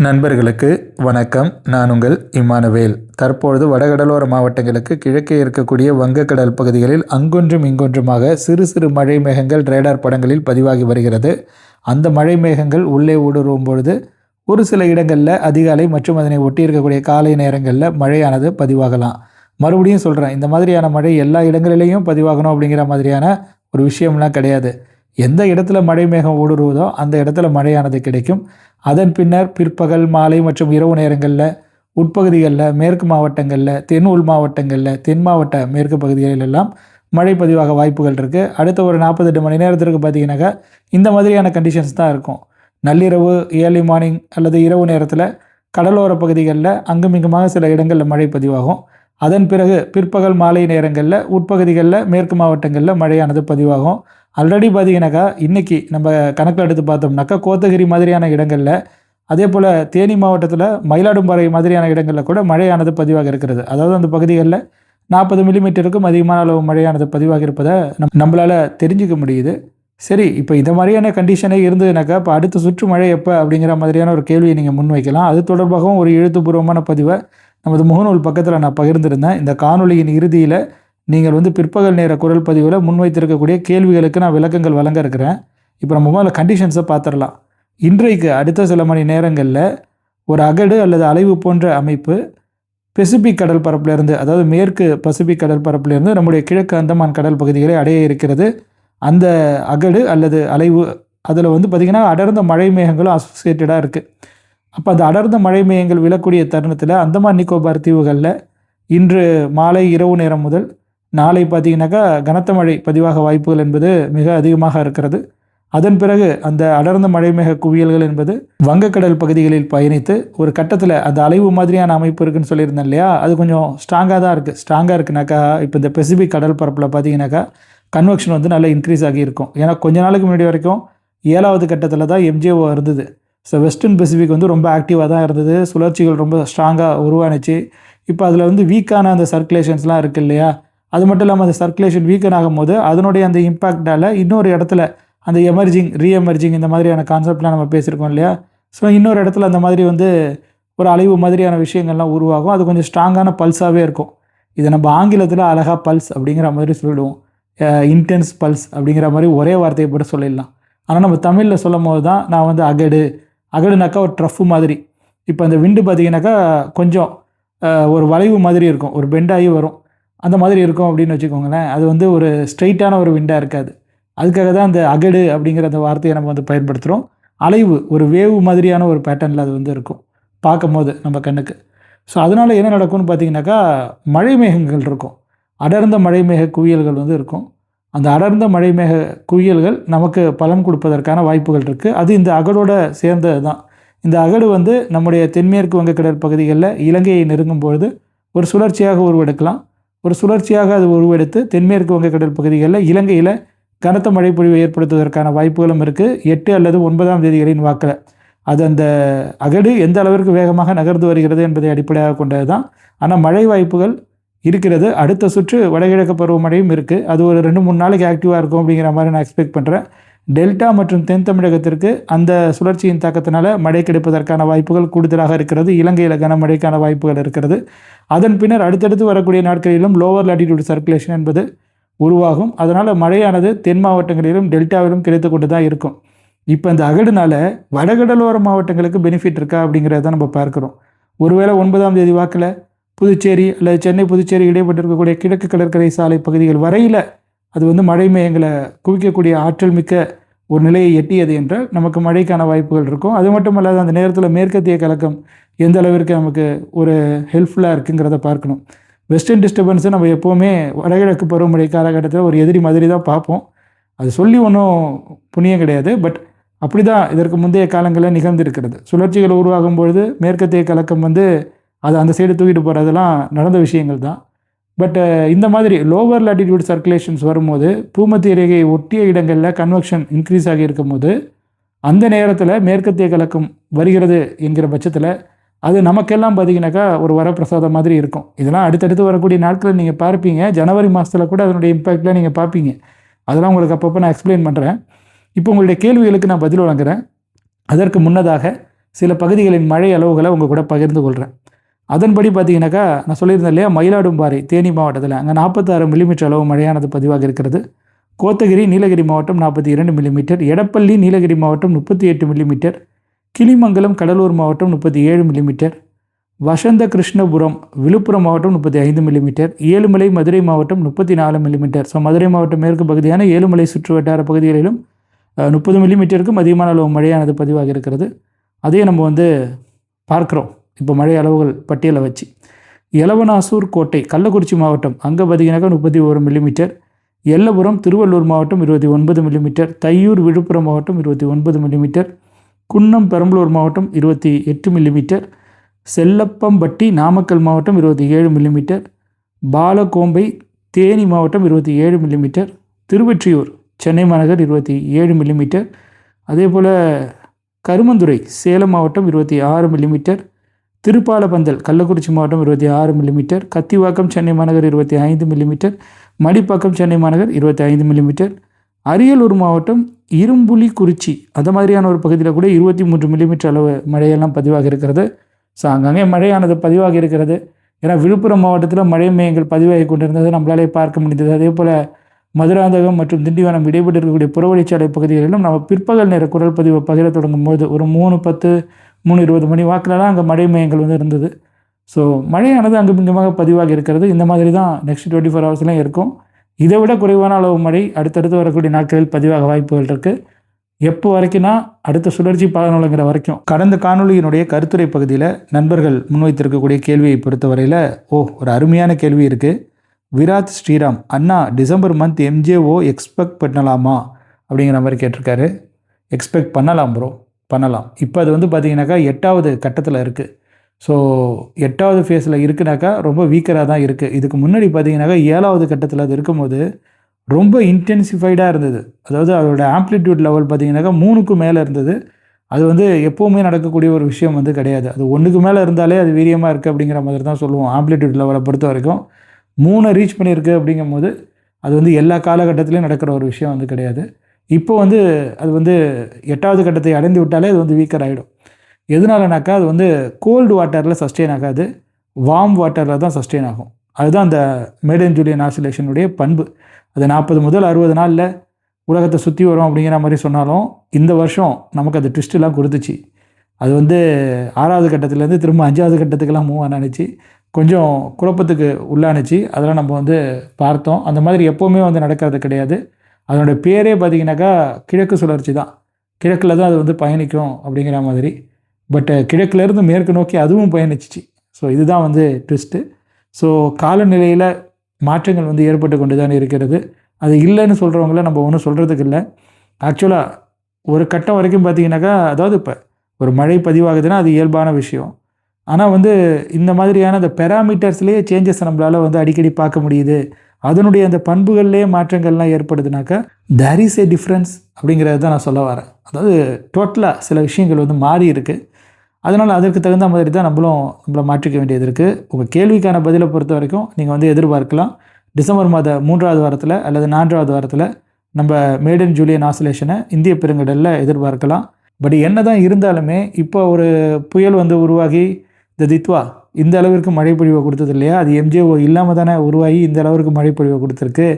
நண்பர்களுக்கு வணக்கம். நான் உங்கள் இமானுவேல். தற்பொழுது வடகடலோர மாவட்டங்களுக்கு கிழக்கே இருக்கக்கூடிய வங்கக்கடல் பகுதிகளில் அங்கொன்றும் இங்கொன்றுமாக சிறு சிறு மழை மேகங்கள் ரேடார் படங்களில் பதிவாகி வருகிறது. அந்த மழை மேகங்கள் உள்ளே ஊடுருவும் பொழுது ஒரு சில இடங்களில் அதிகாலை மற்றும் அதனை ஒட்டி இருக்கக்கூடிய காலை நேரங்களில் மழையானது பதிவாகலாம். மறுபடியும் சொல்கிறேன் இந்த மாதிரியான மழை எல்லா இடங்களிலையும் பதிவாகணும் அப்படிங்கிற மாதிரியான ஒரு விஷயம்லாம் கிடையாது. எந்த இடத்துல மழை மேகம் ஊடுருவதோ அந்த இடத்துல மழையானது கிடைக்கும். அதன் பின்னர் பிற்பகல் மாலை மற்றும் இரவு நேரங்களில் உட்பகுதிகளில் மேற்கு மாவட்டங்களில் தென் உள் மாவட்டங்களில் தென் மாவட்ட மேற்கு பகுதிகளில் எல்லாம் மழை பதிவாக வாய்ப்புகள் இருக்குது அடுத்த ஒரு நாற்பத்தெட்டு மணி நேரத்திற்கு பார்த்தீங்கன்னாக்கா இந்த மாதிரியான கண்டிஷன்ஸ் தான் இருக்கும். நள்ளிரவு ஏர்லி மார்னிங் அல்லது இரவு நேரத்தில் கடலோர பகுதிகளில் அங்குமிங்குமாக சில இடங்களில் மழை பதிவாகும். அதன் பிறகு பிற்பகல் மாலை நேரங்களில் உட்பகுதிகளில் மேற்கு மாவட்டங்களில் மழையானது பதிவாகும். ஆல்ரெடி பார்த்தீங்கன்னாக்கா இன்றைக்கி நம்ம கணக்கில் எடுத்து பார்த்தோம்னாக்கா கோத்தகிரி மாதிரியான இடங்களில் அதே போல் தேனி மாவட்டத்தில் மயிலாடும்பாறை மாதிரியான இடங்களில் கூட மழையானது பதிவாக இருக்கிறது. அதாவது அந்த பகுதிகளில் நாற்பது மில்லிமீட்டருக்கும் அதிகமான அளவு மழையானது பதிவாக இருப்பதை நம் நம்மளால் தெரிஞ்சுக்க முடியுது. சரி இப்போ இந்த மாதிரியான கண்டிஷனே இருந்ததுனாக்கா இப்போ அடுத்த சுற்று மழை எப்போ அப்படிங்கிற மாதிரியான ஒரு கேள்வியை நீங்கள் முன்வைக்கலாம் அது தொடர்பாகவும் ஒரு எழுத்துப்பூர்வமான பதிவை நமது முகநூல் பக்கத்தில் நான் பகிர்ந்திருந்தேன். இந்த காணொலியின் இறுதியில் நீங்கள் வந்து பிற்பகல் நேர குரல் பதிவில் முன்வைத்திருக்கக்கூடிய கேள்விகளுக்கு நான் விளக்கங்கள் வழங்க இருக்கிறேன். இப்போ நம்ம முதல்ல கண்டிஷன்ஸை பார்த்துடலாம் இன்றைக்கு அடுத்த சில மணி நேரங்களில் ஒரு அகடு அல்லது அலைவு போன்ற அமைப்பு பெசிபிக் கடல் பரப்பிலிருந்து அதாவது மேற்கு பசிபிக் கடல் பரப்பிலிருந்து நம்முடைய கிழக்கு அந்தமான் கடல் பகுதிகளை அடைய இருக்கிறது. அந்த அகடு அல்லது அலைவு அதில் வந்து பார்த்திங்கன்னா அடர்ந்த மழை மேகங்களும் அசோசியேட்டடாக இருக்குது அப்போ அந்த அடர்ந்த மழை மேகங்கள் விழக்கூடிய தருணத்தில் அந்தமான் நிக்கோபார் தீவுகளில் இன்று மாலை இரவு நேரம் முதல் நாளை பார்த்தீங்கன்னாக்கா கனத்த மழை பதிவாக வாய்ப்புகள் என்பது மிக அதிகமாக இருக்கிறது. அதன் பிறகு அந்த அடர்ந்த மழைமேக குவியல்கள் என்பது வங்கக்கடல் பகுதிகளில் பயணித்து ஒரு கட்டத்தில் அந்த அலைவு மாதிரியான அமைப்பு இருக்குன்னு சொல்லியிருந்தேன் இல்லையா? அது கொஞ்சம் ஸ்ட்ராங்காக தான் இருக்குது ஸ்ட்ராங்காக இருக்குனாக்கா இப்போ இந்த பெசிபிக் கடல் பரப்பில் பார்த்தீங்கன்னாக்கா கன்வெக்ஷன் வந்து நல்லா இன்க்ரீஸ் ஆகி இருக்கும். ஏன்னா கொஞ்ச நாளுக்கு முன்னாடி வரைக்கும் ஏழாவது கட்டத்தில் தான் எம்ஜிஓ இருந்தது. ஸோ வெஸ்டர்ன் பெசிபிக் வந்து ரொம்ப ஆக்டிவாக தான் இருந்தது. சுழற்சிகள் ரொம்ப ஸ்ட்ராங்காக உருவானுச்சு. இப்போ அதில் வந்து வீக்கான அந்த சர்க்குலேஷன்ஸ்லாம் இருக்குது இல்லையா? அது மட்டும் இல்லாமல் அந்த சர்க்குலேஷன் வீக்கன் ஆகும்போது அதனுடைய அந்த இம்பேக்டால் இன்னொரு இடத்துல அந்த எமர்ஜிங் ரீஎமர்ஜிங் இந்த மாதிரியான கான்செப்ட்லாம் நம்ம பேசியிருக்கோம் இல்லையா? ஸோ இன்னொரு இடத்துல அந்த மாதிரி வந்து ஒரு அழிவு மாதிரியான விஷயங்கள்லாம் உருவாகும். அது கொஞ்சம் ஸ்ட்ராங்கான பல்ஸாகவே இருக்கும். இதை நம்ம ஆங்கிலத்தில் அழகாக பல்ஸ் அப்படிங்கிற மாதிரி சொல்லிடுவோம். இன்டென்ஸ் பல்ஸ் அப்படிங்கிற மாதிரி ஒரே வார்த்தையை போட்டு சொல்லிடலாம். ஆனால் நம்ம தமிழில் சொல்லும் போது தான் நான் வந்து அகடு அகடுனாக்கா ஒரு ட்ரஃப்பு மாதிரி. இப்போ அந்த விண்டு பார்த்தீங்கன்னாக்கா கொஞ்சம் ஒரு வளைவு மாதிரி இருக்கும். ஒரு பெண்டாகி வரும். அந்த மாதிரி இருக்கும் அப்படின்னு வச்சுக்கோங்களேன். அது வந்து ஒரு ஸ்ட்ரைட்டான ஒரு விண்டாக இருக்காது. அதுக்காக தான் அந்த அகடு அப்படிங்கிற அந்த வார்த்தையை நம்ம வந்து பயன்படுத்துகிறோம் அலைவு ஒரு வேவு மாதிரியான ஒரு பேட்டர்னில் அது வந்து இருக்கும். பார்க்கும் போது நம்ம கண்ணுக்கு. ஸோ அதனால் என்ன நடக்கும்னு பார்த்தீங்கன்னாக்கா மழை மேகங்கள் இருக்கும். அடர்ந்த மழை மேக குவியல்கள் வந்து இருக்கும். அந்த அடர்ந்த மழை மேக குவியல்கள் நமக்கு பலன் கொடுப்பதற்கான வாய்ப்புகள் இருக்குது அது இந்த அகடோட சேர்ந்தது தான். இந்த அகடு வந்து நம்முடைய தென்மேற்கு வங்கக்கடல் பகுதிகளில் இலங்கையை நெருங்கும் பொழுது ஒரு சுழற்சியாக உருவெடுக்கலாம். ஒரு சுழற்சியாக அது உருவெடுத்து தென்மேற்கு வங்கக்கடல் பகுதிகளில் இலங்கையில் கனத்த மழை ஏற்படுத்துவதற்கான வாய்ப்புகளும் இருக்குது எட்டு அல்லது ஒன்பதாம் தேதிகளின் வாக்கில் அது அந்த அகடு எந்த அளவிற்கு வேகமாக நகர்ந்து வருகிறது என்பதை அடிப்படையாக கொண்டது தான் ஆனால் மழை வாய்ப்புகள் இருக்கிறது. அடுத்த சுற்று வடகிழக்கு பருவமழையும் இருக்குது அது ஒரு ரெண்டு மூணு நாளைக்கு ஆக்டிவாக இருக்கும் அப்படிங்கிற மாதிரி நான் எக்ஸ்பெக்ட் பண்ணுறேன் டெல்டா மற்றும் தென் தமிழகத்திற்கு அந்த சுழற்சியின் தாக்கத்தினால மழை கிடைப்பதற்கான வாய்ப்புகள் கூடுதலாக இருக்கிறது. இலங்கையில் கனமழைக்கான வாய்ப்புகள் இருக்கிறது. அதன் பின்னர் அடுத்தடுத்து வரக்கூடிய நாட்களிலும் லோவர் லாட்டிடியூட் சர்க்குலேஷன் என்பது உருவாகும். அதனால் மழையானது தென் மாவட்டங்களிலும் டெல்டாவிலும் கிடைத்து கொண்டு தான் இருக்கும். இப்போ இந்த அகடுனால வடகடலோர மாவட்டங்களுக்கு பெனிஃபிட் இருக்கா அப்படிங்கிறத நம்ம பார்க்குறோம். ஒருவேளை ஒன்பதாம் தேதி வாக்கில் புதுச்சேரி அல்லது சென்னை புதுச்சேரி இடைப்பட்டிருக்கக்கூடிய கிழக்கு கடற்கரை சாலை பகுதிகள் வரையில் அது வந்து மழை மேகங்களை குவிக்கக்கூடிய ஆற்றல் மிக்க ஒரு நிலையை எட்டியது என்றால் நமக்கு மழைக்கான வாய்ப்புகள் இருக்கும். அது மட்டும் இல்லாத அந்த நேரத்தில் மேற்கத்திய கலக்கம் எந்த அளவிற்கு நமக்கு ஒரு ஹெல்ப்ஃபுல்லாக இருக்குங்கிறத பார்க்கணும். வெஸ்டர்ன் டிஸ்டர்பன்ஸை நம்ம எப்போவுமே வடகிழக்கு பருவமழை காலகட்டத்தில் ஒரு எதிரி மாதிரி தான் பார்ப்போம். அது சொல்லி ஒன்றும் புண்ணியம் கிடையாது. பட் அப்படி தான் இதற்கு முந்தைய காலங்களில் நிகழ்ந்திருக்கிறது. சுழற்சிகள் உருவாகும் பொழுது மேற்கத்திய கலக்கம் வந்து அதை அந்த சைடு தூக்கிட்டு போகிறதெல்லாம் நடந்த விஷயங்கள் தான். பட் uh, இந்த மாதிரி லோவர் லாட்டிடியூட் சர்க்குலேஷன்ஸ் வரும்போது பூமத்திய ரேகையை ஒட்டிய இடங்களில் கன்வெக்ஷன் இன்க்ரீஸ் ஆகி இருக்கும்போது அந்த நேரத்தில் மேற்கத்திய கலக்கம் வருகிறது என்கிற பட்சத்தில் அது நமக்கெல்லாம் பார்த்தீங்கன்னாக்கா ஒரு வரப்பிரசாதம் மாதிரி இருக்கும். இதெல்லாம் அடுத்தடுத்து வரக்கூடிய நாட்களில் நீங்கள் பார்ப்பீங்க. ஜனவரி மாதத்தில் கூட அதனுடைய இம்பேக்ட்லாம் நீங்கள் பார்ப்பீங்க. அதெல்லாம் உங்களுக்கு அப்பப்போ நான் எக்ஸ்பிளைன் பண்ணுறேன் இப்போ உங்களுடைய கேள்விகளுக்கு நான் பதில் வழங்குறேன். அதற்கு முன்னதாக சில பகுதிகளின் மழை அளவுகளை உங்கள் கூட பகிர்ந்து கொள்கிறேன் அதன்படி பார்த்தீங்கன்னாக்கா நான் சொல்லியிருந்தேன் இல்லையா மயிலாடும்பாறை தேனி மாவட்டத்தில். அங்கே நாற்பத்தாறு மில்லிமீட்டர் அளவு மழையானது பதிவாக இருக்கிறது. கோத்தகிரி நீலகிரி மாவட்டம் நாற்பத்தி இரண்டு மில்லிமீட்டர் எடப்பள்ளி நீலகிரி மாவட்டம் முப்பத்தி எட்டு மில்லிமீட்டர் கிளிமங்கலம் கடலூர் மாவட்டம் முப்பத்தி ஏழு மில்லிமீட்டர் வசந்த கிருஷ்ணபுரம் விழுப்புரம் மாவட்டம் முப்பத்தி ஐந்து மில்லிமீட்டர் ஏழுமலை மதுரை மாவட்டம் முப்பத்தி நாலு மில்லிமீட்டர் ஸோ மதுரை மாவட்டம் மேற்கு பகுதியான ஏழுமலை சுற்று வட்டார பகுதிகளிலும் முப்பது மில்லிமீட்டருக்கும் அதிகமான அளவு மழையானது பதிவாக இருக்கிறது. அதையும் நம்ம வந்து பார்க்குறோம். இப்போ மழை அளவுகள் பட்டியலை வச்சு. எலவனாசூர் கோட்டை கள்ளக்குறிச்சி மாவட்டம் அங்கே பார்த்தீங்கன்னாக்கா முப்பத்தி ஒரு மில்லிமீட்டர் எல்லபுரம் திருவள்ளூர் மாவட்டம் இருபத்தி ஒன்பது மில்லிமீட்டர் தையூர் விழுப்புரம் மாவட்டம் இருபத்தி ஒன்பது மில்லிமீட்டர் குன்னம் பெரம்பலூர் மாவட்டம் இருபத்தி எட்டு மில்லிமீட்டர் செல்லப்பம்பட்டி நாமக்கல் மாவட்டம் இருபத்தி ஏழு மில்லிமீட்டர் பாலகோம்பை தேனி மாவட்டம் இருபத்தி ஏழு மில்லிமீட்டர் திருவெற்றியூர் சென்னை மாநகர் இருபத்தி ஏழு மில்லிமீட்டர் அதே போல் கருமந்துறை சேலம் மாவட்டம் இருபத்தி ஆறு மில்லிமீட்டர் திருப்பாலப்பந்தல் கள்ளக்குறிச்சி மாவட்டம் இருபத்தி ஆறு மில்லிமீட்டர் கத்திவாக்கம் சென்னை மாநகர் இருபத்தி ஐந்து மில்லிமீட்டர் மடிப்பாக்கம் சென்னை மாநகர் இருபத்தி ஐந்து மில்லிமீட்டர் அரியலூர் மாவட்டம் இரும்புலி குறிச்சி அந்த மாதிரியான ஒரு பகுதியில் கூட இருபத்தி மூன்று மில்லிமீட்டர் அளவு மழையெல்லாம் பதிவாக இருக்கிறது. ஸோ அங்கங்கே மழையானது பதிவாக இருக்கிறது. ஏன்னா விழுப்புரம் மாவட்டத்தில் மழை மையங்கள் பதிவாகி கொண்டிருந்தது. நம்மளாலே பார்க்க முடிந்தது. அதே போல் மதுராந்தகம் மற்றும் திண்டிவனம் இடைப்பட்டு இருக்கக்கூடிய புறவழிச்சாலை பகுதிகளிலும் நம்ம பிற்பகல் நேர குரல் பதிவை பகிர தொடங்கும் போது ஒரு மூணு பத்து மூணு இருபது மணி வாக்கிலலாம் அங்கே மழை மையங்கள் வந்து இருந்தது. ஸோ மழையானது அங்கு இங்குமாக பதிவாக இருக்கிறது. இந்த மாதிரி தான் நெக்ஸ்ட் டுவெண்ட்டி ஃபோர் ஹவர்ஸ்லாம் இருக்கும். இதை விட குறைவான அளவு மழை அடுத்தடுத்து வரக்கூடிய நாட்களில் பதிவாக வாய்ப்புகள் இருக்குது எப்போ வரைக்கும்னா அடுத்த சுழற்சி பலனுலங்கிற வரைக்கும். கடந்த காணொலியினுடைய கருத்துரை பகுதியில் நண்பர்கள் முன்வைத்திருக்கக்கூடிய கேள்வியை பொறுத்தவரையில் ஓ ஒரு அருமையான கேள்வி இருக்குது விராத் ஸ்ரீராம் அண்ணா டிசம்பர் மந்த் எம்ஜேஓ எக்ஸ்பெக்ட் பண்ணலாமா? அப்படிங்கிற மாதிரி கேட்டிருக்காரு. எக்ஸ்பெக்ட் பண்ணலாம் ப்ரோ பண்ணலாம். இப்போ அது வந்து பார்த்தீங்கன்னாக்கா எட்டாவது கட்டத்தில் இருக்குது ஸோ எட்டாவது ஃபேஸில் இருக்குனாக்கா ரொம்ப வீக்கராக தான் இருக்குது இதுக்கு முன்னாடி பார்த்தீங்கன்னாக்கா ஏழாவது கட்டத்தில் அது இருக்கும்போது ரொம்ப இன்டென்சிஃபைடாக இருந்தது. அதாவது அதோட ஆம்ப்ளிடியூட் லெவல் பார்த்தீங்கன்னாக்கா மூணுக்கு மேலே இருந்தது. அது வந்து எப்போவுமே நடக்கக்கூடிய ஒரு விஷயம் வந்து கிடையாது. அது ஒன்றுக்கு மேலே இருந்தாலே அது வீரியமாக இருக்குது அப்படிங்கிற மாதிரி தான் சொல்லுவோம். ஆம்ப்ளிடியூட் லெவலை பொறுத்த வரைக்கும். மூணை ரீச் பண்ணியிருக்கு அப்படிங்கும் போது அது வந்து எல்லா காலகட்டத்திலையும் நடக்கிற ஒரு விஷயம் வந்து கிடையாது. இப்போ வந்து அது வந்து எட்டாவது கட்டத்தை அடைந்து விட்டாலே அது வந்து வீக்கர் ஆகிடும் எதனாலனாக்கா அது வந்து கோல்டு வாட்டரில் சஸ்டெயின் ஆகாது வார்ம் வாட்டரில் தான் சஸ்டெயின் ஆகும். அதுதான் அந்த மேடன் ஜூலியன் ஆசிலேஷனுடைய பண்பு. அது நாற்பது முதல் அறுபது நாளில் உலகத்தை சுற்றி வரும் அப்படிங்கிற மாதிரி சொன்னாலும் இந்த வருஷம் நமக்கு அது ட்விஸ்ட்லாம் கொடுத்துச்சு. அது வந்து ஆறாவது கட்டத்துலேருந்து திரும்ப அஞ்சாவது கட்டத்துக்கெல்லாம் மூவ் ஆனிச்சு. கொஞ்சம் குழப்பத்துக்கு உள்ளானுச்சு. அதெல்லாம் நம்ம வந்து பார்த்தோம். அந்த மாதிரி எப்போவுமே வந்து நடக்கிறது கிடையாது. அதனோட பேரே பார்த்திங்கனாக்கா கிழக்கு சுழற்சி தான். கிழக்கில் தான் அது வந்து பயணிக்கும் அப்படிங்கிற மாதிரி. பட் கிழக்குலேருந்து மேற்கு நோக்கி அதுவும் பயணிச்சிச்சு. ஸோ இதுதான் வந்து ட்விஸ்ட்டு ஸோ காலநிலையில் மாற்றங்கள் வந்து ஏற்பட்டு கொண்டு தான் இருக்கிறது. அது இல்லைன்னு சொல்கிறவங்கள நம்ம ஒன்றும் சொல்கிறதுக்கு இல்லை. ஆக்சுவலாக ஒரு கட்டம் வரைக்கும் பார்த்தீங்கன்னாக்கா அதாவது இப்போ ஒரு மழை பதிவாகுதுன்னா அது இயல்பான விஷயம். ஆனால் வந்து இந்த மாதிரியான அந்த பெராமீட்டர்ஸ்லேயே சேஞ்சஸ் நம்மளால் வந்து அடிக்கடி பார்க்க முடியுது. அதனுடைய அந்த பண்புகள்லேயே மாற்றங்கள்லாம் ஏற்படுதுனாக்கா தேர் இஸ் ஏ டிஃப்ரென்ஸ் அப்படிங்கிறது தான் நான் சொல்ல வரேன். அதாவது டோட்டலாக சில விஷயங்கள் வந்து மாறி இருக்குது அதனால் அதற்கு தகுந்த மாதிரி தான் நம்மளும் நம்மளை மாற்றிக்க வேண்டியது இருக்குது உங்கள் கேள்விக்கான பதிலை பொறுத்த வரைக்கும் நீங்கள் வந்து எதிர்பார்க்கலாம். டிசம்பர் மாத மூன்றாவது வாரத்தில் அல்லது நான்காவது வாரத்தில் நம்ம மேடன் ஜூலியன் ஆசோலேஷனை இந்திய பெருங்கடலில் எதிர்பார்க்கலாம். பட் என்ன தான் இருந்தாலுமே இப்போ ஒரு புயல் வந்து உருவாகி இந்த தித்வா இந்த அளவிற்கு மழைப்பொழிவை கொடுத்தது இல்லையா? அது எம்ஜிஓ இல்லாமல் தானே உருவாகி இந்த அளவிற்கு மழைப்பொழிவை கொடுத்துருக்கு.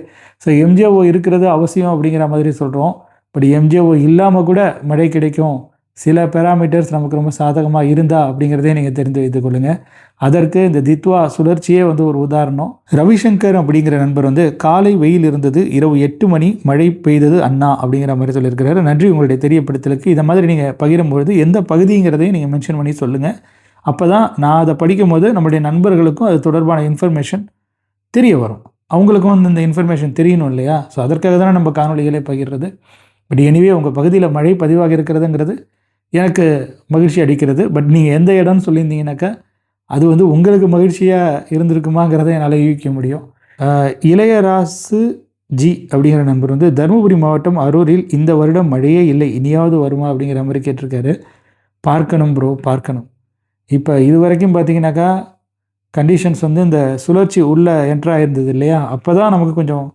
ஸோ எம்ஜிஓ இருக்கிறது அவசியம் அப்படிங்கிற மாதிரி சொல்கிறோம் பட் எம்ஜிஓ இல்லாமல் கூட மழை கிடைக்கும். சில பேராமீட்டர்ஸ் நமக்கு ரொம்ப சாதகமாக இருந்தா அப்படிங்கிறதே நீங்கள் தெரிந்து வைத்துக் கொள்ளுங்கள் அதற்கு இந்த தித்வா சுழற்சியே வந்து ஒரு உதாரணம். ரவிசங்கர் அப்படிங்கிற நண்பர் வந்து காலை வெயில் இருந்தது இரவு எட்டு மணி மழை பெய்தது அண்ணா அப்படிங்கிற மாதிரி சொல்லியிருக்கிறாரு. நன்றி உங்களுடைய தெரியப்படுத்தலுக்கு. இதை மாதிரி நீங்கள் பகிரும்பொழுது எந்த பகுதிங்கிறதையும் நீங்கள் மென்ஷன் பண்ணி சொல்லுங்கள் அப்போ தான் நான் அதை படிக்கும்போது நம்மளுடைய நண்பர்களுக்கும் அது தொடர்பான இன்ஃபர்மேஷன் தெரிய வரும். அவங்களுக்கும் வந்து இந்த இன்ஃபர்மேஷன் தெரியணும் இல்லையா? ஸோ அதற்காக தானே நம்ம காணொலிகளே பகிர்றது. பட் எனிவே உங்கள் பகுதியில் மழை பதிவாக இருக்கிறதுங்கிறது எனக்கு மகிழ்ச்சி அடிக்கிறது பட் நீங்கள் எந்த இடம்னு சொல்லியிருந்தீங்கன்னாக்கா அது வந்து உங்களுக்கு மகிழ்ச்சியாக இருந்திருக்குமாங்கிறத என்னால் யூகிக்க முடியும். இளையராசு ஜி அப்படிங்கிற நண்பர் வந்து தருமபுரி மாவட்டம் அரூரில் இந்த வருடம் மழையே இல்லை இனியாவது வருமா அப்படிங்கிற மாதிரி கேட்டிருக்காரு. பார்க்கணும் ப்ரோ பார்க்கணும். இப்போ இது வரைக்கும் பார்த்தீங்கன்னாக்கா கண்டிஷன்ஸ் வந்து இந்த சுழற்சி உள்ளே என்ட்ராக இருந்தது இல்லையா? அப்போ தான் நமக்கு கொஞ்சம்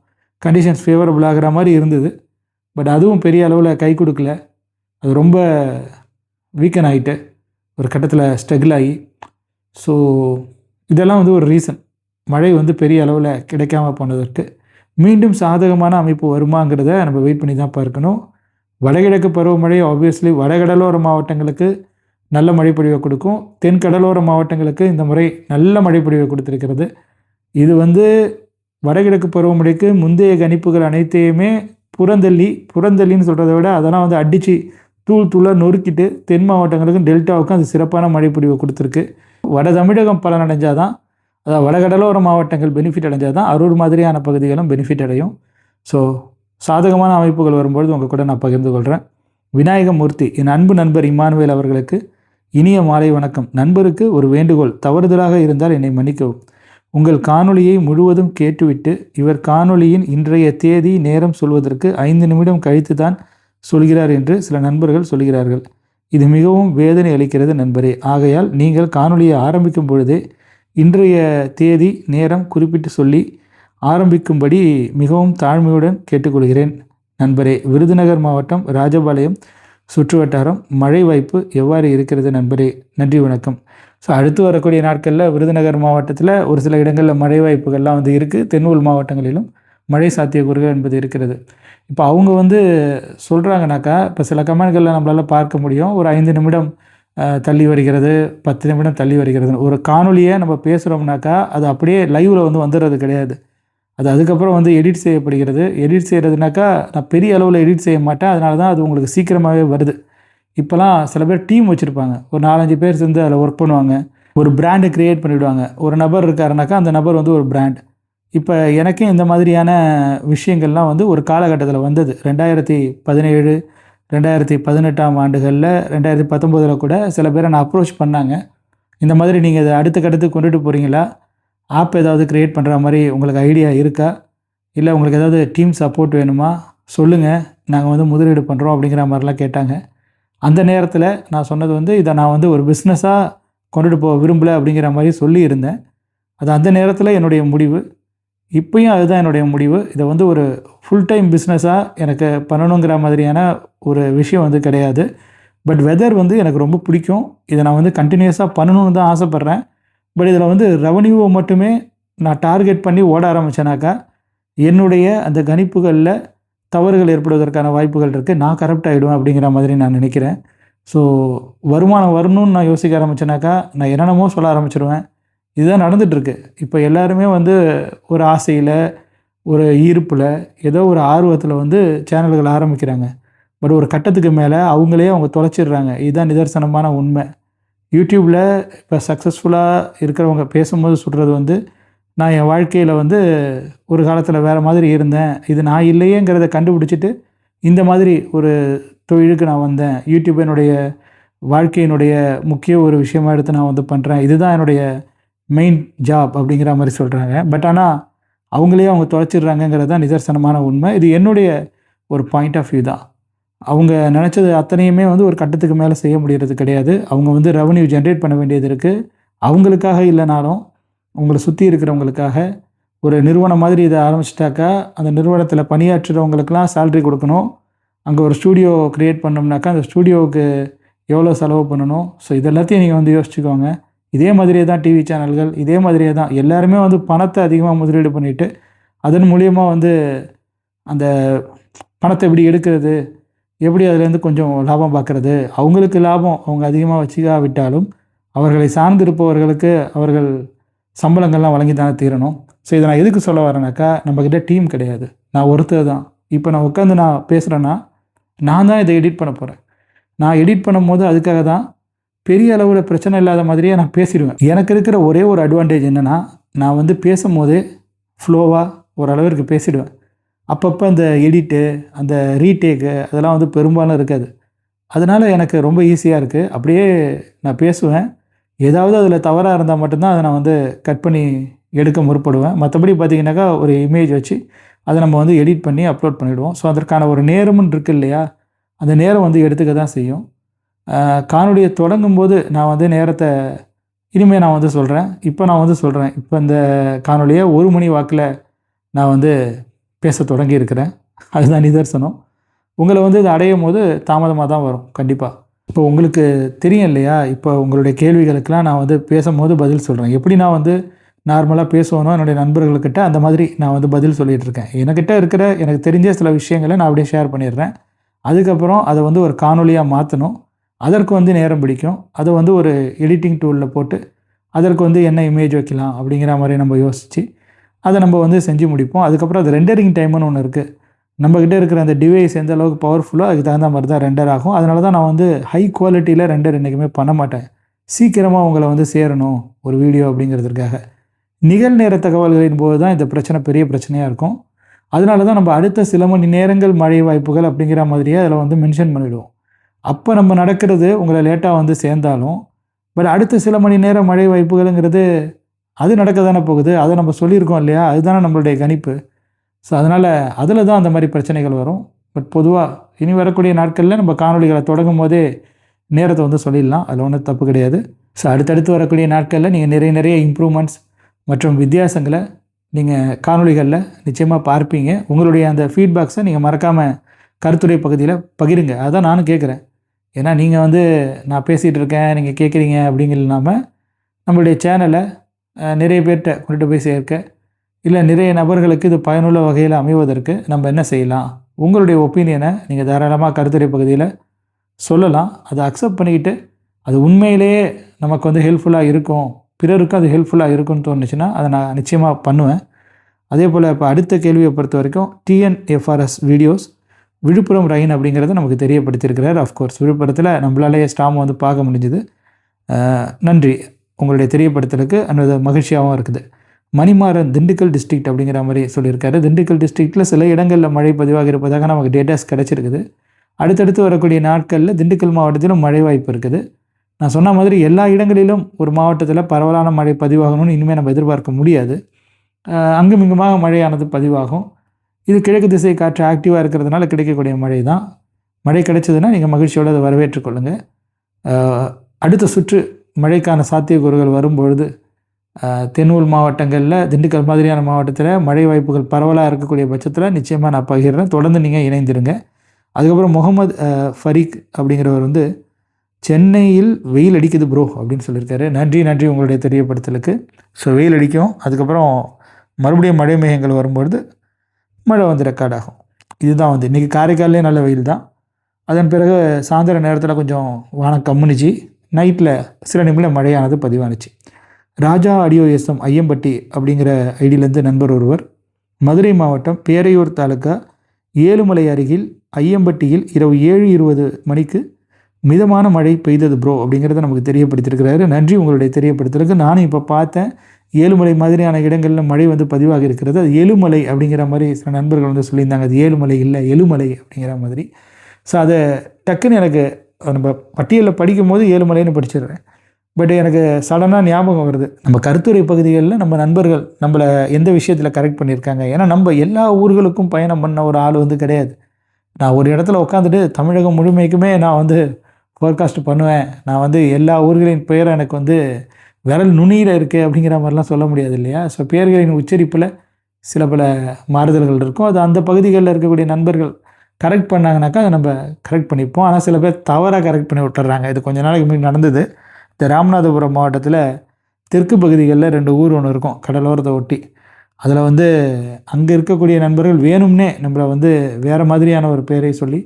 கண்டிஷன்ஸ் ஃபேவரபுள் ஆகிற மாதிரி இருந்தது. பட் அதுவும் பெரிய அளவில் கை கொடுக்கல. அது ரொம்ப வீக்கன் ஆகிட்டு ஒரு கட்டத்தில் ஸ்ட்ரகிள் ஆகி. ஸோ இதெல்லாம் வந்து ஒரு ரீசன் மழை வந்து பெரிய அளவில் கிடைக்காம போனதற்கு. மீண்டும் சாதகமான அமைப்பு வருமாங்கிறத நம்ம வெயிட் பண்ணி தான் பார்க்கணும். வடகிழக்கு பருவமழை ஆப்வியஸ்லி வடகடலோர மாவட்டங்களுக்கு நல்ல மழைப்பொழிவை கொடுக்கும். தென் கடலோர மாவட்டங்களுக்கு இந்த முறை நல்ல மழைப்பொழிவை கொடுத்துருக்கிறது. இது வந்து வடகிழக்கு பருவமழைக்கு முந்தைய கணிப்புகள் அனைத்தையுமே புறந்தள்ளி புறந்தள்ளின்னு சொல்கிறத விட அதெல்லாம் வந்து அடித்து தூள் தூளாக நொறுக்கிட்டு தென் மாவட்டங்களுக்கும் டெல்டாவுக்கும் அது சிறப்பான மழைப்பொழிவை கொடுத்துருக்கு. வட தமிழகம் பலன் அடைஞ்சால் தான் அதாவது வடகடலோர மாவட்டங்கள் பெனிஃபிட் அடைஞ்சால் தான் அரூர் மாதிரியான பகுதிகளும் பெனிஃபிட் அடையும். ஸோ சாதகமான அமைப்புகள் வரும்பொழுது உங்கள் கூட நான் பகிர்ந்து கொள்கிறேன் விநாயகமூர்த்தி என் அன்பு நண்பர் இமானுவேல் அவர்களுக்கு இனிய மாலை வணக்கம். நண்பருக்கு ஒரு வேண்டுகோள். தவறுதலாக இருந்தால் என்னை மன்னிக்கவும். உங்கள் காணொளியை முழுவதும் கேட்டுவிட்டு இவர் காணொளியின் இன்றைய தேதி நேரம் சொல்வதற்கு ஐந்து நிமிடம் கழித்து தான் சொல்கிறார் என்று சில நண்பர்கள் சொல்கிறார்கள். இது மிகவும் வேதனை அளிக்கிறது நண்பரே. ஆகையால் நீங்கள் காணொளியை ஆரம்பிக்கும் பொழுதே இன்றைய தேதி நேரம் குறிப்பிட்டு சொல்லி ஆரம்பிக்கும்படி மிகவும் தாழ்மையுடன் கேட்டுக்கொள்கிறேன். நண்பரே விருதுநகர் மாவட்டம் ராஜபாளையம் சுற்றுவட்டாரம் மழை வாய்ப்பு எவ்வாறு இருக்கிறது நண்பரே? நன்றி வணக்கம். ஸோ அடுத்து வரக்கூடிய நாட்களில் விருதுநகர் மாவட்டத்தில் ஒரு சில இடங்களில் மழை வாய்ப்புகள்லாம் வந்து இருக்குது தென்னூல் மாவட்டங்களிலும் மழை சாத்தியக்கூறுகள் என்பது இருக்கிறது. இப்போ அவங்க வந்து சொல்கிறாங்கனாக்கா இப்போ சில கமெண்ட்களில் நம்மளால் பார்க்க முடியும். ஒரு ஐந்து நிமிடம் தள்ளி வருகிறது பத்து நிமிடம் தள்ளி வருகிறது. ஒரு காணொலியை நம்ம பேசுகிறோம்னாக்கா அது அப்படியே லைவில் வந்து வந்துடுறது கிடையாது. அது அதுக்கப்புறம் வந்து எடிட் செய்யப்படுகிறது. எடிட் செய்கிறதுனாக்கா நான் பெரிய அளவில் எடிட் செய்ய மாட்டேன். அதனால தான் அது உங்களுக்கு சீக்கிரமாகவே வருது. இப்போலாம் சில பேர் டீம் வச்சுருப்பாங்க. ஒரு நாலஞ்சு பேர் சேர்ந்து அதில் ஒர்க் பண்ணுவாங்க. ஒரு பிராண்டை க்ரியேட் பண்ணிவிடுவாங்க ஒரு நபர் இருக்காருனாக்கா அந்த நபர் வந்து ஒரு பிராண்ட் இப்போ எனக்கும் இந்த மாதிரியான விஷயங்கள்லாம் வந்து ஒரு காலகட்டத்தில் வந்தது. ரெண்டாயிரத்தி பதினேழு ரெண்டாயிரத்தி பதினெட்டாம் ஆண்டுகளில் ரெண்டாயிரத்தி பத்தொம்போதில் கூட சில பேரை நான் அப்ரோச் பண்ணாங்க. இந்த மாதிரி நீங்கள் இதை அடுத்த கட்டத்துக்கு கொண்டுட்டு போகிறீங்களா ஆப் ஏதாவது க்ரியேட் பண்ணுற மாதிரி உங்களுக்கு ஐடியா இருக்கா? இல்லை உங்களுக்கு ஏதாவது டீம் சப்போர்ட் வேணுமா? சொல்லுங்கள் நாங்கள் வந்து முதலீடு பண்ணுறோம் அப்படிங்கிற மாதிரிலாம் கேட்டாங்க. அந்த நேரத்தில் நான் சொன்னது வந்து இதை நான் வந்து ஒரு பிஸ்னஸாக கொண்டுட்டு போக விரும்பலை அப்படிங்கிற மாதிரி சொல்லியிருந்தேன். அது அந்த நேரத்தில் என்னுடைய முடிவு. இப்பயும் அதுதான் என்னுடைய முடிவு. இதை வந்து ஒரு ஃபுல் டைம் பிஸ்னஸாக எனக்கு பண்ணணுங்கிற மாதிரியான ஒரு விஷயம் வந்து கிடையாது. பட் வெதர் வந்து எனக்கு ரொம்ப பிடிக்கும். இதை நான் வந்து கண்டினியூஸாக பண்ணணும்னு தான் ஆசைப்பட்றேன். பட் இதில் வந்து ரெவன்யூவை மட்டுமே நான் டார்கெட் பண்ணி ஓட ஆரம்பித்தேனாக்கா என்னுடைய அந்த கணிப்புகளில் தவறுகள் ஏற்படுவதற்கான வாய்ப்புகள் இருக்குது நான் கரெக்ட் ஆகிடுவேன் அப்படிங்கிற மாதிரி நான் நினைக்கிறேன். ஸோ வருமானம் வரணும்னு நான் யோசிக்க ஆரம்பித்தேனாக்கா நான் என்னென்னமோ சொல்ல ஆரம்பிச்சிடுவேன் இதுதான் நடந்துகிட்ருக்கு இப்போ எல்லாருமே வந்து ஒரு ஆசையில் ஒரு ஈர்ப்பில் ஏதோ ஒரு ஆர்வத்தில் வந்து சேனல்கள் ஆரம்பிக்கிறாங்க. பட் ஒரு கட்டத்துக்கு மேலே அவங்களே அவங்க தொலைச்சிடுறாங்க. இதுதான் நிதர்சனமான உண்மை. யூடியூப்பில் இப்போ சக்ஸஸ்ஃபுல்லாக இருக்கிறவங்க பேசும்போது சொல்கிறது வந்து நான் என் வாழ்க்கையில் வந்து ஒரு காலத்தில் வேறு மாதிரி இருந்தேன். இது நான் இல்லையேங்கிறத கண்டுபிடிச்சிட்டு இந்த மாதிரி ஒரு தொழிலுக்கு நான் வந்தேன். யூடியூப் என்னுடைய வாழ்க்கையினுடைய முக்கிய ஒரு விஷயமா எடுத்து நான் வந்து பண்ணுறேன் இதுதான் என்னுடைய மெயின் ஜாப் அப்படிங்கிற மாதிரி சொல்கிறாங்க பட் ஆனால் அவங்களே அவங்க தொலைச்சிடுறாங்கங்கிறது தான் நிதர்சனமான உண்மை. இது என்னுடைய ஒரு பாயிண்ட் ஆஃப் வியூ தான். அவங்க நினச்சது அத்தனையுமே வந்து ஒரு கட்டத்துக்கு மேலே செய்ய முடியறது கிடையாது. அவங்க வந்து ரெவன்யூ ஜென்ரேட் பண்ண வேண்டியது இருக்குது அவங்களுக்காக இல்லைனாலும் உங்களை சுற்றி இருக்கிறவங்களுக்காக ஒரு நிறுவனம் மாதிரி இதை ஆரம்பிச்சிட்டாக்கா அந்த நிறுவனத்தில் பணியாற்றுறவங்களுக்கெல்லாம் சேல்ரி கொடுக்கணும். அங்கே ஒரு ஸ்டூடியோ க்ரியேட் பண்ணோம்னாக்கா அந்த ஸ்டூடியோவுக்கு எவ்வளோ செலவு பண்ணணும்? ஸோ இது எல்லாத்தையும் நீங்கள் வந்து யோசிச்சுக்கோங்க. இதே மாதிரியே தான் டிவி சேனல்கள் இதே மாதிரியே தான் எல்லாருமே வந்து பணத்தை அதிகமாக முதலீடு பண்ணிவிட்டு அதன் மூலியமாக வந்து அந்த பணத்தை எப்படி எடுக்கிறது எப்படி அதுலேருந்து கொஞ்சம் லாபம் பார்க்குறது? அவங்களுக்கு லாபம் அவங்க அதிகமாக வச்சுக்காவிட்டாலும் அவர்களை சார்ந்திருப்பவர்களுக்கு அவர்கள் சம்பளங்கள்லாம் வழங்கி தானே தீரணும். ஸோ இதை நான் எதுக்கு சொல்ல வரேனாக்கா நம்மக்கிட்ட டீம் கிடையாது. நான் ஒருத்தர் தான். இப்போ நான் உட்காந்து நான் பேசுகிறேன்னா நான் தான் இதை எடிட் பண்ண போகிறேன் நான் எடிட் பண்ணும்போது அதுக்காக தான் பெரிய அளவில் பிரச்சனை இல்லாத மாதிரியே நான் பேசிடுவேன். எனக்கு இருக்கிற ஒரே ஒரு அட்வான்டேஜ் என்னென்னா நான் வந்து பேசும்போதே ஃப்ளோவாக ஓரளவிற்கு பேசிடுவேன். அப்பப்போ அந்த எடிட்டு அந்த ரீடேக்கு அதெல்லாம் வந்து பெரும்பாலும் இருக்காது. அதனால் எனக்கு ரொம்ப ஈஸியாக இருக்குது அப்படியே நான் பேசுவேன். ஏதாவது அதில் தவறாக இருந்தால் மட்டும்தான் அதை நான் வந்து கட் பண்ணி எடுக்க முற்படுவேன். மற்றபடி பார்த்தீங்கன்னாக்கா ஒரு இமேஜ் வச்சு அதை நம்ம வந்து எடிட் பண்ணி அப்லோட் பண்ணிவிடுவோம் ஸோ அதற்கான ஒரு நேரமும் இருக்கு இல்லையா? அந்த நேரம் வந்து எடுத்துக்க தான் செய்யும். காணொலியை தொடங்கும் போது நான் வந்து நேரத்தை இனிமேல் நான் வந்து சொல்கிறேன் இப்போ நான் வந்து சொல்கிறேன் இப்போ இந்த காணொலியை ஒரு மணி வாக்கில் நான் வந்து பேச தொடங்கி இருக்கிறேன் அதுதான் நிதர்சனம். உங்களை வந்து இது அடையும் போது தாமதமாக தான் வரும் கண்டிப்பாக இப்போ உங்களுக்கு தெரியும் இல்லையா? இப்போ உங்களுடைய கேள்விகளுக்கெல்லாம் நான் வந்து பேசும்போது பதில் சொல்கிறேன் எப்படி நான் வந்து நார்மலாக பேசுவேனோ என்னுடைய நண்பர்கள்கிட்ட அந்த மாதிரி நான் வந்து பதில் சொல்லிகிட்டு இருக்கேன் என்கிட்ட இருக்கிற எனக்கு தெரிஞ்ச சில விஷயங்களை நான் அப்படியே ஷேர் பண்ணிடுறேன். அதுக்கப்புறம் அதை வந்து ஒரு காணொலியாக மாற்றணும் அதற்கு வந்து நேரம் பிடிக்கும். அதை வந்து ஒரு எடிட்டிங் டூலில் போட்டு அதற்கு வந்து என்ன இமேஜ் வைக்கலாம் அப்படிங்கிற மாதிரி நம்ம யோசித்து அதை நம்ம வந்து செஞ்சு முடிப்போம். அதுக்கப்புறம் அது ரெண்டரிங் டைம்னு ஒன்று இருக்குது நம்மக்கிட்ட இருக்கிற அந்த டிவைஸ் எந்த அளவுக்கு பவர்ஃபுல்லோ அதுக்கு தகுந்த மாதிரி தான் ரெண்டர் ஆகும். அதனால தான் நான் வந்து ஹை குவாலிட்டியில் ரெண்டர் என்றைக்குமே பண்ண மாட்டேன். சீக்கிரமாக உங்களை வந்து சேரணும் ஒரு வீடியோ அப்படிங்கிறதுக்காக. நிகழ்நேர தகவல்களின் போது தான் இந்த பிரச்சனை பெரிய பிரச்சனையாக இருக்கும். அதனால தான் நம்ம அடுத்த சில மணி நேரங்கள் மழை வாய்ப்புகள் அப்படிங்கிற மாதிரியே அதில் வந்து மென்ஷன் பண்ணிவிடுவோம் அப்போ நம்ம நடக்கிறது உங்களை லேட்டாக வந்து சேர்ந்தாலும் பட் அடுத்த சில மணி நேரம் மழை வாய்ப்புகள்ங்கிறது அது நடக்க தானே போகுது? அதை நம்ம சொல்லியிருக்கோம் இல்லையா? அதுதானே நம்மளுடைய கணிப்பு. ஸோ அதனால் அதில் தான் அந்த மாதிரி பிரச்சனைகள் வரும். பட் பொதுவாக இனி வரக்கூடிய நாட்களில் நம்ம காணொலிகளை தொடங்கும் போதே நேரத்தை வந்து சொல்லிடலாம். அதில் ஒன்றும் தப்பு கிடையாது. ஸோ அடுத்தடுத்து வரக்கூடிய நாட்களில் நீங்கள் நிறைய நிறைய இம்ப்ரூவ்மெண்ட்ஸ் மற்றும் வித்தியாசங்களை நீங்கள் காணொலிகளில் நிச்சயமாக பார்ப்பீங்க. உங்களுடைய அந்த ஃபீட்பேக்ஸை நீங்கள் மறக்காமல் கருத்துரை பகுதியில் பகிருங்க. அதான் நானும் கேட்குறேன். ஏன்னா நீங்கள் வந்து நான் பேசிகிட்டு இருக்கேன் நீங்கள் கேட்குறீங்க அப்படிங்கிற இல்லாமல் நம்மளுடைய சேனலை நிறைய பேர்கிட்ட கொண்டுட்டு போய் சேர்க்க. இல்லை நிறைய நபர்களுக்கு இது பயனுள்ள வகையில் அமைவதற்கு நம்ம என்ன செய்யலாம்? உங்களுடைய ஒப்பீனியனை நீங்கள் தாராளமாக கருத்துரை பகுதியில் சொல்லலாம். அதை அக்செப்ட் பண்ணிக்கிட்டு அது உண்மையிலேயே நமக்கு வந்து ஹெல்ப்ஃபுல்லாக இருக்கும். பிறருக்கும் அது ஹெல்ப்ஃபுல்லாக இருக்கும்னு தோணுச்சுன்னா அதை நான் நிச்சயமாக பண்ணுவேன். அதே போல் இப்போ அடுத்த கேள்வியை பொறுத்த வரைக்கும் டிஎன்எஃப்ஆர்எஸ் வீடியோஸ் விழுப்புரம் ரயின் அப்படிங்கிறத நமக்கு தெரியப்படுத்தியிருக்கிறார். அஃப்கோர்ஸ் விழுப்புரத்தில் நம்மளாலேயே ஸ்டாம் வந்து பார்க்க முடிஞ்சுது. நன்றி. உங்களுடைய தெரியப்படுத்தலுக்கு அந்த மகிழ்ச்சியாகவும் இருக்குது. மணிமாறன் திண்டுக்கல் டிஸ்ட்ரிக்ட் அப்படிங்கிற மாதிரி சொல்லியிருக்காரு. திண்டுக்கல் டிஸ்ட்ரிக்டில் சில இடங்களில் மழை பதிவாக இருப்பதாக நமக்கு டேட்டாஸ் கிடச்சிருக்குது. அடுத்தடுத்து வரக்கூடிய நாட்களில் திண்டுக்கல் மாவட்டத்திலும் மழை வாய்ப்பு இருக்குது. நான் சொன்ன மாதிரி எல்லா இடங்களிலும் ஒரு மாவட்டத்தில் பரவலான மழை பதிவாகணும்னு இனிமேல் நம்ம எதிர்பார்க்க முடியாது. அங்குமிங்குமாக மழையானது பதிவாகும். இது கிழக்கு திசை காற்று ஆக்டிவாக இருக்கிறதுனால கிடைக்கக்கூடிய மழை தான். மழை கிடைச்சதுன்னா நீங்கள் மகிழ்ச்சியோடு அதை வரவேற்றுக்கொள்ளுங்கள் அடுத்த சுற்று மழைக்கான சாத்தியக்கூறுகள் வரும்பொழுது தென்னூர் மாவட்டங்களில் திண்டுக்கல் மாதிரியான மாவட்டத்தில் மழை வாய்ப்புகள் பரவலாக இருக்கக்கூடிய பட்சத்தில் நிச்சயமாக நான் பகிர்றேன். தொடர்ந்து நீங்கள் இணைந்திருங்க. அதுக்கப்புறம் முகமது ஃபரீக் அப்படிங்கிறவர் வந்து சென்னையில் வெயில் அடிக்குது ப்ரோ அப்படின்னு சொல்லியிருக்காரு. நன்றி நன்றி உங்களுடைய தெரியப்படுத்தலுக்கு. ஸோ வெயில் அடிக்கும். அதுக்கப்புறம் மறுபடியும் மழை மேகங்கள் வரும்பொழுது மழை வந்து ரெக்கார்ட் ஆகும். இதுதான் வந்து இன்றைக்கி காரைக்காலே நல்ல வெயில் தான் அதன் பிறகு சாயந்தர நேரத்தில் கொஞ்சம் வானம் கம்முனிச்சு. நைட்டில் சில நிமிடம் மழையானது பதிவானுச்சு. ராஜா ஆடியோ எஸ்எம் ஐயம்பட்டி அப்படிங்கிற ஐடியிலேருந்து நண்பர் ஒருவர் மதுரை மாவட்டம் பேரையூர் தாலுக்கா ஏழுமலை அருகில் ஐயம்பட்டியில் இரவு ஏழு இருபது மணிக்கு மிதமான மழை பெய்தது ப்ரோ அப்படிங்கிறத நமக்கு தெரியப்படுத்தியிருக்கிறாரு. நன்றி உங்களுடைய தெரியப்படுத்துறதுக்கு. நானும் இப்போ பார்த்தேன் ஏழுமலை மாதிரியான இடங்களில் மழை வந்து பதிவாக இருக்கிறது. அது ஏழுமலை அப்படிங்கிற மாதிரி சில நண்பர்கள் வந்து சொல்லியிருந்தாங்க. அது ஏழுமலை இல்லை எழுமலை அப்படிங்கிற மாதிரி. ஸோ அதை டக்குன்னு எனக்கு நம்ம பட்டியலில் படிக்கும் போது ஏழுமலைன்னு படிச்சிடுறேன் பட் எனக்கு சடனாக ஞாபகம் வருது. நம்ம கருத்துரை பகுதிகளில் நம்ம நண்பர்கள் நம்மளை எந்த விஷயத்தில் கரெக்ட் பண்ணியிருக்காங்க? ஏன்னா நம்ம எல்லா ஊர்களுக்கும் பயணம் பண்ண ஒரு ஆள் வந்து கிடையாது. நான் ஒரு இடத்துல உட்காந்துட்டு தமிழகம் முழுமைக்குமே நான் வந்து ஃபோர்காஸ்ட் பண்ணுவேன். நான் வந்து எல்லா ஊர்களின் பெயரை எனக்கு வந்து விரல் நுனியில் இருக்குது அப்படிங்கிற மாதிரிலாம் சொல்ல முடியாது இல்லையா? ஸோ பெயர்களின் உச்சரிப்பில் சில பல மாறுதல்கள் இருக்கும். அது அந்த பகுதிகளில் இருக்கக்கூடிய நண்பர்கள் கரெக்ட் பண்ணாங்கனாக்கா அதை நம்ம கரெக்ட் பண்ணிப்போம். ஆனால் சில பேர் தவறாக கரெக்ட் பண்ணி விட்டுறாங்க. இது கொஞ்ச நாளைக்கு முன்னாடி நடந்தது. இந்த ராமநாதபுரம் மாவட்டத்தில் தெற்கு பகுதிகளில் ரெண்டு ஊர் ஒன்று இருக்கும் கடலோரத்தை ஒட்டி. அதில் வந்து அங்கே இருக்கக்கூடிய நண்பர்கள் வேணும்னே நம்மளை வந்து வேறு மாதிரியான ஒரு பேரை சொல்லி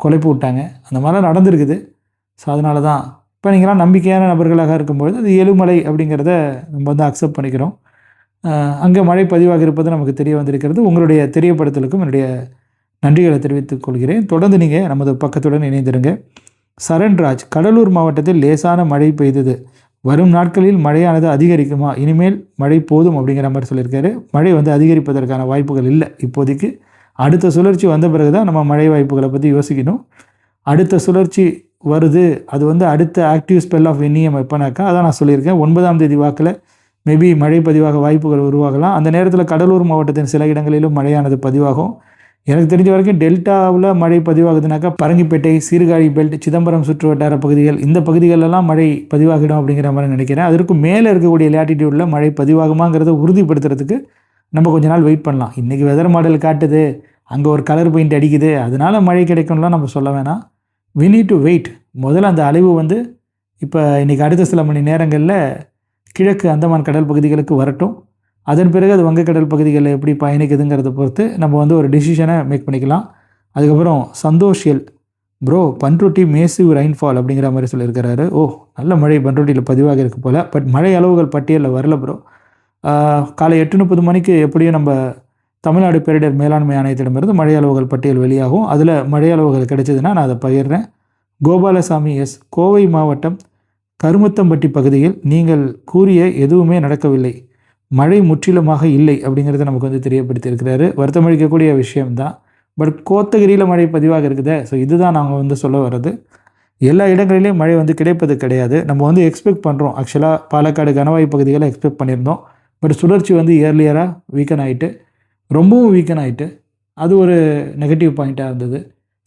குழைப்பு விட்டாங்க. அந்த மாதிரிலாம் நடந்திருக்குது. ஸோ அதனால தான் இப்போ நீங்களாம் நம்பிக்கையான நபர்களாக இருக்கும்பொழுது அது எழுமலை அப்படிங்கிறத நம்ம வந்து அக்செப்ட் பண்ணிக்கிறோம். அங்கே மழை பதிவாக இருப்பது நமக்கு தெரிய வந்திருக்கிறது. உங்களுடைய தெரியப்படுத்தலுக்கும் என்னுடைய நன்றிகளை தெரிவித்துக் கொள்கிறேன். தொடர்ந்து நீங்கள் நமது பக்கத்துடன் இணைந்திருங்க. சரண்ராஜ் கடலூர் மாவட்டத்தில் லேசான மழை பெய்தது. வரும் நாட்களில் மழையானது அதிகரிக்குமா? இனிமேல் மழை போதும் அப்படிங்கிற மாதிரி சொல்லியிருக்காரு. மழை வந்து அதிகரிப்பதற்கான வாய்ப்புகள் இல்லை இப்போதைக்கு. அடுத்த சுழற்சி வந்த பிறகு தான் நம்ம மழை வாய்ப்புகளை பற்றி யோசிக்கணும். அடுத்த சுழற்சி வருது. அது வந்து அடுத்த ஆக்டிவ் ஸ்பெல் ஆஃப் இன்னியம் எப்போனாக்கா அதான் நான் சொல்லியிருக்கேன். ஒன்பதாம் தேதி வாக்கில் மேபி மழை பதிவாக வாய்ப்புகள் உருவாகலாம். அந்த நேரத்தில் கடலூர் மாவட்டத்தின் சில இடங்களிலும் மழையானது பதிவாகும். எனக்கு தெரிஞ்ச வரைக்கும் டெல்டாவில் மழை பதிவாகுதுனாக்கா பரங்கிப்பேட்டை சீர்காழி பெல்ட் சிதம்பரம் சுற்று வட்டார பகுதிகள் இந்த பகுதிகளெல்லாம் மழை பதிவாகிடும் அப்படிங்கிற மாதிரி நினைக்கிறேன். அதற்கு மேலே இருக்கக்கூடிய லேட்டிடியூடில் மழை பதிவாகுமாங்கிறத உறுதிப்படுத்துறதுக்கு நம்ம கொஞ்ச நாள் வெயிட் பண்ணலாம். இன்றைக்கி வெதர் மாடல் காட்டுது அங்கே ஒரு கலர் பெயிண்ட் அடிக்குது அதனால் மழை கிடைக்கும்லாம் நம்ம சொல்ல வேணாம். வி நீட் டு வெயிட் முதல்ல அந்த அழிவு வந்து இப்போ இன்றைக்கி அடுத்த சில மணி நேரங்களில் கிழக்கு அந்தமான் கடல் பகுதிகளுக்கு வரட்டும். அதன் பிறகு அது வங்கக்கடல் பகுதிகளில் எப்படி பயணிக்குதுங்கிறத பொறுத்து நம்ம வந்து ஒரு டிசிஷனை மேக் பண்ணிக்கலாம். அதுக்கப்புறம் Santhosh L. Bro Panruti massive rainfall அப்படிங்கிற மாதிரி சொல்லியிருக்கிறாரு. ஓ நல்ல மழை பன்ருட்டியில் பதிவாக இருக்கு போல். பட் மழை அளவுகள் பட்டியலில் வரல ப்ரோ காலை எட்டு முப்பது மணிக்கு எப்படியும் நம்ம தமிழ்நாடு பேரிடர் மேலாண்மை ஆணையத்திடமிருந்து மழை அளவுகள் பட்டியல் வெளியாகும். அதில் மழை அளவுகள் கிடைச்சதுன்னா நான் அதை பகிர்றேன். கோபாலசாமி எஸ். கோவை மாவட்டம் கருமத்தம்பட்டி பகுதியில் நீங்கள் கூறிய எதுவுமே நடக்கவில்லை. மழை முற்றிலுமாக இல்லை அப்படிங்கிறத நமக்கு வந்து தெரியப்படுத்தியிருக்கிறாரு. வருத்தமளிக்கக்கூடிய விஷயம்தான். பட் கோத்தகிரியில் மழை பதிவாக இருக்குதே ஸோ இதுதான் நாங்கள் வந்து சொல்ல வர்றது. எல்லா இடங்களிலையும் மழை வந்து கிடைப்பது கிடையாது. நம்ம வந்து எக்ஸ்பெக்ட் பண்ணுறோம் ஆக்சுவலாக பாலக்காடு கனவாய் பகுதிகளை எக்ஸ்பெக்ட் பண்ணியிருந்தோம். பட் சுழற்சி வந்து இயர்லியராக வீக்கன் ஆகிட்டு ரொம்பவும் வீக்கன் ஆகிட்டு அது ஒரு நெகட்டிவ் பாயிண்ட்டாக இருந்தது.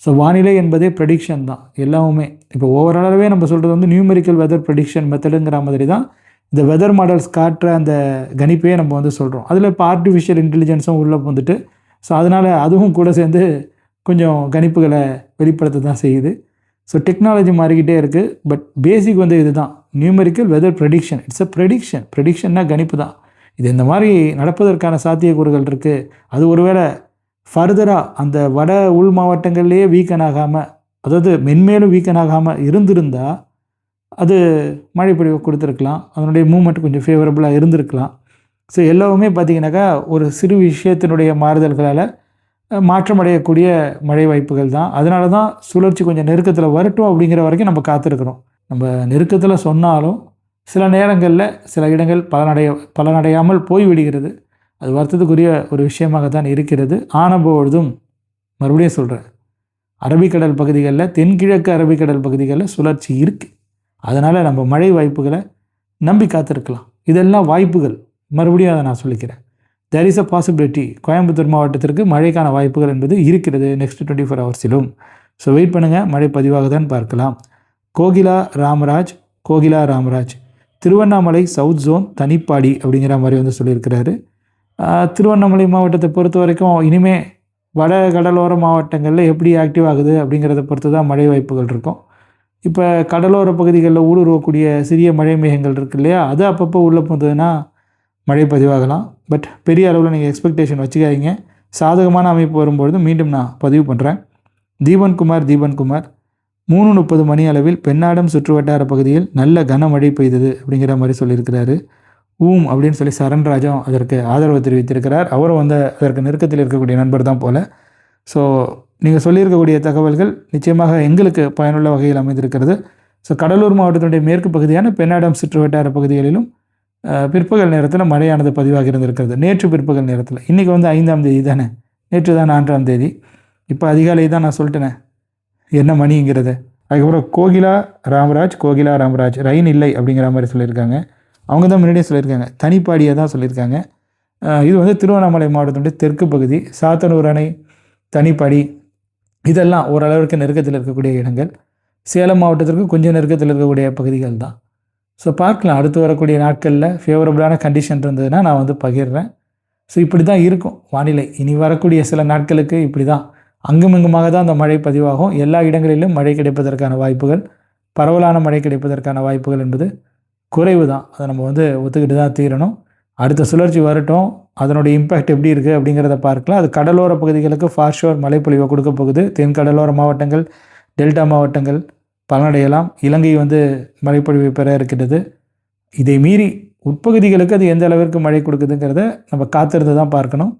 ஸோ வானிலை என்பதே ப்ரெடிக்ஷன் தான். எல்லாமே இப்போ ஓவராலாகவே நம்ம சொல்கிறது வந்து நியூமெரிக்கல் வெதர் ப்ரெடிக்ஷன் மெத்தடுங்கிற மாதிரி தான். இந்த வெதர் மாடல்ஸ் காட்டுற அந்த கணிப்பையே நம்ம வந்து சொல்கிறோம் அதில் இப்போ ஆர்டிஃபிஷியல் இன்டெலிஜென்ஸும் உள்ளே வந்துட்டு ஸோ அதனால் அதுவும் கூட சேர்ந்து கொஞ்சம் கணிப்புகளை வெளிப்படுத்த தான் செய்யுது. ஸோ டெக்னாலஜி மாறிக்கிட்டே இருக்குது பட் பேசிக் வந்து இதுதான். Numerical weather prediction it's a prediction ப்ரெடிக்ஷன்னா கணிப்பு தான். இது இந்த மாதிரி நடப்பதற்கான சாத்தியக்கூறுகள் இருக்குது அது ஒருவேளை ஃபர்தராக அந்த வட உள் மாவட்டங்கள்லேயே வீக்கன் ஆகாமல் அதாவது மென்மேலும் வீக்கன் ஆகாமல் இருந்திருந்தால் அது மழைப்பொழிவு கொடுத்துருக்கலாம். அதனுடைய மூமெண்ட் கொஞ்சம் ஃபேவரபுளாக இருந்திருக்கலாம். ஸோ எல்லாமே பார்த்திங்கனாக்கா ஒரு சிறு விஷயத்தினுடைய மாறுதல்களால் மாற்றமடையக்கூடிய மழை வாய்ப்புகள் தான். அதனால தான் சுழற்சி கொஞ்சம் நெருக்கத்தில் வரட்டும் அப்படிங்கிற வரைக்கும் நம்ம காத்திருக்கிறோம். நம்ம நெருக்கத்தில் சொன்னாலும் சில நேரங்களில் சில இடங்கள் பலனடைய பலனடையாமல் போய்விடுகிறது அது வருத்தத்துக்குரிய ஒரு விஷயமாக தான் இருக்கிறது. ஆனபொழுதும் மறுபடியும் சொல்கிறேன் அரபிக்கடல் பகுதிகளில் தென்கிழக்கு அரபிக்கடல் பகுதிகளில் சுழற்சி இருக்குது அதனால் நம்ம மழை வாய்ப்புகளை நம்பி காத்திருக்கலாம். இதெல்லாம் வாய்ப்புகள். மறுபடியும் அதை நான் சொல்லிக்கிறேன். There is a possibility Coimbatore மாவட்டத்திற்கு மழைக்கான வாய்ப்புகள் என்பது இருக்கிறது நெக்ஸ்ட் டுவெண்ட்டி ஃபோர் ஹவர்ஸிலும் ஸோ வெயிட் பண்ணுங்கள் மழை பதிவாக தான் பார்க்கலாம். கோகிலா ராமராஜ் கோகிலா ராமராஜ். திருவண்ணாமலை சவுத் ஜோன் தனிப்பாடி அப்படிங்கிற மாதிரி வந்து சொல்லியிருக்கிறாரு. திருவண்ணாமலை மாவட்டத்தை பொறுத்த வரைக்கும் இனிமேல் வட கடலோர மாவட்டங்களில் எப்படி ஆக்டிவ் ஆகுது அப்படிங்கிறத பொறுத்து தான் மழை வாய்ப்புகள் இருக்கும். இப்போ கடலோர பகுதிகளில் ஊடுருவக்கூடிய சிறிய மழை மேகங்கள் இருக்கு இல்லையா? அது அப்பப்போ உள்ளே போகுதுன்னா மழை பதிவாகலாம். பட் பெரிய அளவில் நீங்கள் எக்ஸ்பெக்டேஷன் வச்சுக்காதீங்க. சாதகமான அமைப்பு வரும்பொழுது மீண்டும் நான் பதிவு பண்ணுறேன் தீபன்குமார் தீபன்குமார். மூணு முப்பது மணி அளவில் பெண்ணாடம் சுற்றுவட்டார பகுதியில் நல்ல கனமழை பெய்தது அப்படிங்கிற மாதிரி சொல்லியிருக்கிறாரு. ஊம் அப்படின்னு சொல்லி சரண்ராஜும் அதற்கு ஆதரவு தெரிவித்திருக்கிறார். அவரும் வந்து அதற்கு நெருக்கத்தில் இருக்கக்கூடிய நண்பர் தான் போல். ஸோ நீங்கள் சொல்லியிருக்கக்கூடிய தகவல்கள் நிச்சயமாக எங்களுக்கு பயனுள்ள வகையில் அமைந்திருக்கிறது. ஸோ கடலூர் மாவட்டத்தினுடைய மேற்கு பகுதியான பெண்ணாடம் சுற்றுவட்டார பகுதிகளிலும் பிற்பகல் நேரத்தில் மழையானது பதிவாக இருந்திருக்கிறது. நேற்று பிற்பகல் நேரத்தில். இன்றைக்கி வந்து ஐந்தாம் தேதி தானே? நேற்று தான் நான்காம் தேதி. இப்போ அதிகாலை தான் நான் சொல்லிட்டேனே. என்ன மணிங்கிறது? அதுக்கப்புறம் கோகிலா ராமராஜ் கோகிலா ராமராஜ் ரயின் இல்லை அப்படிங்கிற மாதிரி சொல்லியிருக்காங்க. அவங்க தான் முன்னாடியே சொல்லியிருக்காங்க. தனிப்பாடியாக தான் சொல்லியிருக்காங்க. இது வந்து திருவண்ணாமலை மாவட்டத்தினுடைய தெற்கு பகுதி சாத்தனூர் அணை தனிப்பாடி இதெல்லாம் ஓரளவிற்கு நெருக்கத்தில் இருக்கக்கூடிய இடங்கள். சேலம் மாவட்டத்திற்கு கொஞ்சம் நெருக்கத்தில் இருக்கக்கூடிய பகுதிகள் தான். ஸோ பார்க்கலாம். அடுத்து வரக்கூடிய நாட்களில் ஃபேவரபுளான கண்டிஷன் இருந்ததுன்னா நான் வந்து பகிர்றேன். ஸோ இப்படி தான் இருக்கும். வானிலை. இனி வரக்கூடிய சில நாட்களுக்கு இப்படி தான் அங்குமிங்குமாக தான் அந்த மழை பதிவாகும். எல்லா இடங்களிலும் மழை கிடைப்பதற்கான வாய்ப்புகள் பரவலான மழை கிடைப்பதற்கான வாய்ப்புகள் என்பது குறைவு தான் அதை நம்ம வந்து ஒத்துக்கிட்டு தான் தீரணும். அடுத்த சுழற்சி வரட்டும். அதனுடைய இம்பேக்ட் எப்படி இருக்குது அப்படிங்கிறத பார்க்கலாம். அது கடலோர பகுதிகளுக்கு ஃபார்ஷோர் மழைப்பொழிவை கொடுக்க போகுது. தென் கடலோர மாவட்டங்கள் டெல்டா மாவட்டங்கள் பலனடையலாம். இலங்கை வந்து மழைப்பொழிவை பெற இருக்கிறது இதை மீறி உட்பகுதிகளுக்கு அது எந்த அளவிற்கு மழை கொடுக்குதுங்கிறத நம்ம காத்திருந்து தான் பார்க்கணும்.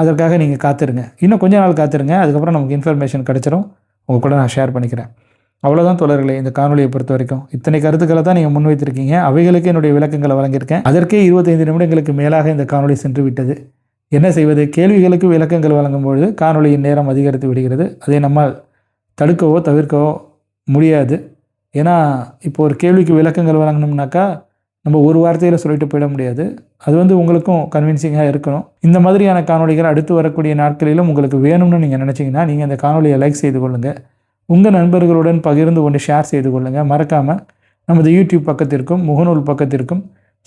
அதற்காக நீங்கள் காத்திருங்க. இன்னும் கொஞ்ச நாள் காத்திருங்க. அதுக்கப்புறம் நமக்கு இன்ஃபர்மேஷன் கிடச்சிரும். உங்கள் கூட நான் ஷேர் பண்ணிக்கிறேன். அவ்வளோதான் தொடர்களே இந்த காணொலியை பொறுத்த வரைக்கும் இத்தனை கருத்துக்களை தான் நீங்கள் முன்வைத்திருக்கீங்க. அவைகளுக்கு என்னுடைய விளக்கங்களை வழங்கியிருக்கேன். அதற்கே இருபத்தைந்து நிமிடங்களுக்கு மேலாக இந்த காணொலி சென்று விட்டது. என்ன செய்வது? கேள்விகளுக்கு விளக்கங்கள் வழங்கும்பொழுது காணொலியின் நேரம் அதிகரித்து விடுகிறது. அதை நம்மால் தடுக்கவோ தவிர்க்கவோ முடியாது. ஏன்னா இப்போ ஒரு கேள்விக்கு விளக்கங்கள் வழங்கணும்னாக்கா நம்ம ஒரு வார்த்தையில் சொல்லிட்டு போயிட முடியாது. அது வந்து உங்களுக்கும் கன்வின்சிங்காக இருக்கணும். இந்த மாதிரியான காணொலிகள் அடுத்து வரக்கூடிய நாட்களிலும் உங்களுக்கு வேணும்னு நீங்கள் நினச்சிங்கன்னா நீங்கள் அந்த காணொலியை லைக் செய்து கொள்ளுங்கள் உங்கள் நண்பர்களுடன் பகிர்ந்து கொண்டு ஷேர் செய்து கொள்ளுங்கள் மறக்காமல் நமது யூடியூப் பக்கத்திற்கும் முகநூல் பக்கத்திற்கும்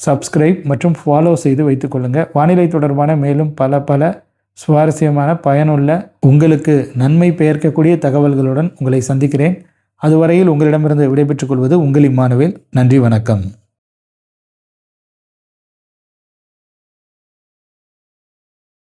சப்ஸ்கிரைப் மற்றும் ஃபாலோ செய்து வைத்துக்கொள்ளுங்கள் வானிலை தொடர்பான மேலும் பல பல சுவாரஸ்யமான பயனுள்ள உங்களுக்கு நன்மை பெயர்க்கக்கூடிய தகவல்களுடன் உங்களை சந்திக்கிறேன். அதுவரையில் உங்களிடமிருந்து விடைபெற்றுக் கொள்வது உங்கள் இம்மானுவேல். நன்றி வணக்கம்.